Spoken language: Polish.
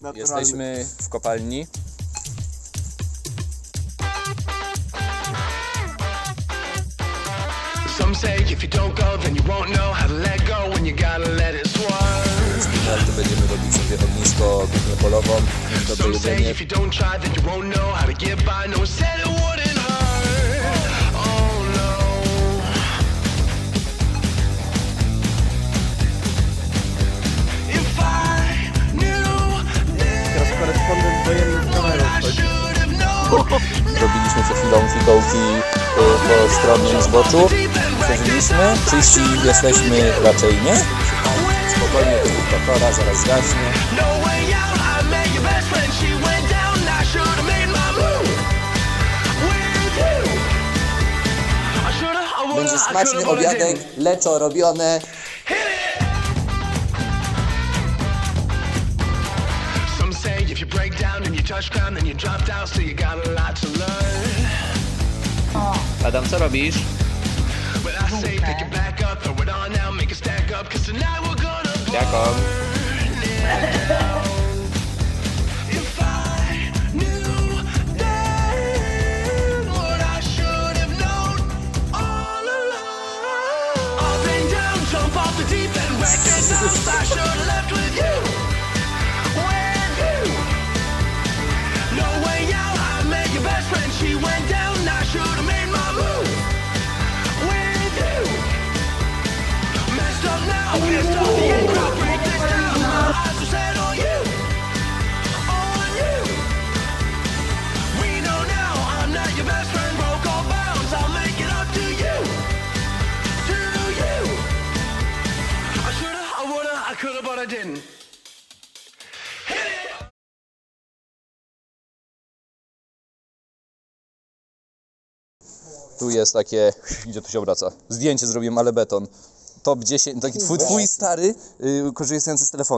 naturalny. Jesteśmy w kopalni. Some say if you don't go, then you won't know how to let go when you gotta let it swerve. Spinalty będziemy robić sobie ognisko, kuchnię polową, dobre jedzenie. Robiliśmy przed chwilą fikołki y, po stronnym zboczu. Przeżyliśmy. Czyści jesteśmy raczej nie. Spokojnie, to kora, zaraz zgaśnie. No way out, I met down and you touch ground, then you drop down, so you got a lot to learn. Adam, co robisz? But I say pick it back up, throw it on now, make it stack up, cause tonight we're gonna burn Jaką? it down. If I knew then what I should have known all along. Up jump off the deep end, recognize I should have left with you. Tu jest takie, gdzie tu się obraca? Zdjęcie zrobiłem, ale beton. Top 10, taki twój, twój stary, yy, korzystający z telefonu.